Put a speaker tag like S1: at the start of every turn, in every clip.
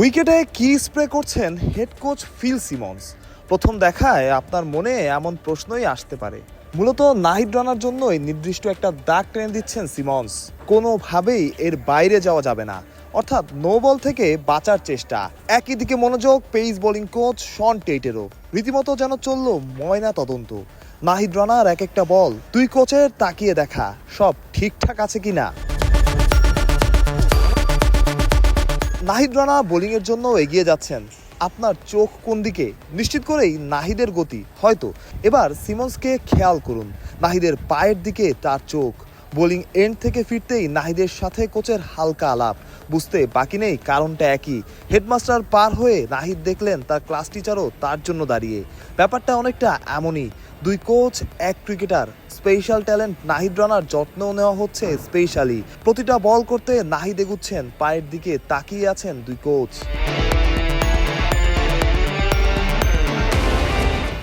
S1: উইকেটে কি স্প্রে করছেন হেড কোচ ফিল সিমন্স? প্রথম দেখায় আপনার মনে এমন প্রশ্নই আসতে পারে। মূলত নাহিদ রানার জন্যই নির্দিষ্ট একটা দাগ টেনে দিচ্ছেন সিমন্স। কোনোভাবেই এর বাইরে যাওয়া যাবে না। অর্থাৎ নো বল থেকে বাঁচার চেষ্টা। একই দিকে মনোযোগ পেস বোলিং কোচ শন টেইটেরও। রীতিমতো যেন চলল ময়না তদন্ত। নাহিদ রানার এক একটা বল দুই কোচের তাকিয়ে দেখা। সব ঠিকঠাক আছে কিনা? নাহিদ রানা বোলিংয়ের জন্য এগিয়ে যাচ্ছেন। আপনার চোখ কোন দিকে? নিশ্চিত করেই নাহিদের গতি। হয়তো। এবার সিমন্সকে খেয়াল করুন। নাহিদের পায়ের দিকে তার চোখ। বোলিং এন্ড থেকে ফিরতেই নাহিদের সাথে কোচের হালকা আলাপ। বুঝতে বাকি নেই, কারণটা একই। হেডমাস্টার পার হয়ে নাহিদ দেখলেন তার ক্লাস টিচারও তার জন্য দাঁড়িয়ে। ব্যাপারটা অনেকটা এমনই। দুই কোচ, এক ক্রিকেটার। স্পেশাল ট্যালেন্ট নাহিদ রানার যত্ন নেওয়া হচ্ছে স্পেশালি। প্রতিটা বল করতে নাহিদ এগুচ্ছেন, পায়ের দিকে তাকিয়ে আছেন দুই কোচ।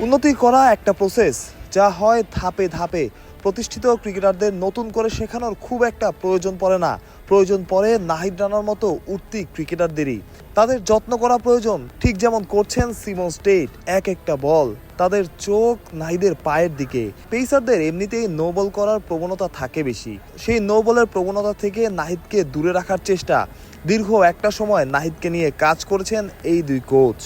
S1: উন্নতি করা একটা প্রসেস যা হয় ধাপে ধাপে। প্রতিষ্ঠিত ক্রিকেটারদের নতুন করে শেখানোর খুব একটা প্রয়োজন পড়ে না। প্রয়োজন পড়ে নাহিদ রানার মতো উঠতি ক্রিকেটারদেরই। তাদের যত্ন করা প্রয়োজন, ঠিক যেমন করছেন সিমন স্টেট এক একটা বল। তাদের চোখ নাহিদের পায়ের দিকে। পেসারদের এমনিতেই নো বল করার প্রবণতা থাকে বেশি। সেই নো বলের প্রবণতা থেকে নাহিদকে দূরে রাখার চেষ্টা। দীর্ঘ একটা সময় নাহিদকে নিয়ে কাজ করেছেন এই দুই coach.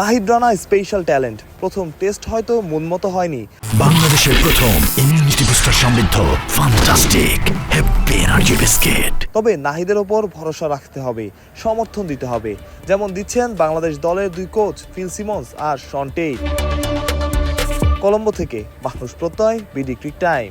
S1: Nahid Rana special talent. প্রথম টেস্ট হয়তো মনমতো হয়নি।
S2: বাংলাদেশের প্রথম ইমিউনিটি বুস্টার সমৃদ্ধ ফান্টাস্টিক হ্যাপি এনার্জি বিস্কিট
S1: তবে নাহিদের ওপর ভরসা রাখতে হবে সমর্থন দিতে হবে। যেমন দিচ্ছেন বাংলাদেশ দলের দুই কোচ ফিল সিমন্স আর শন্টেই কলম্বো থেকে মাহরুষ প্রত্যয় বিডি ক্রিক টাইম।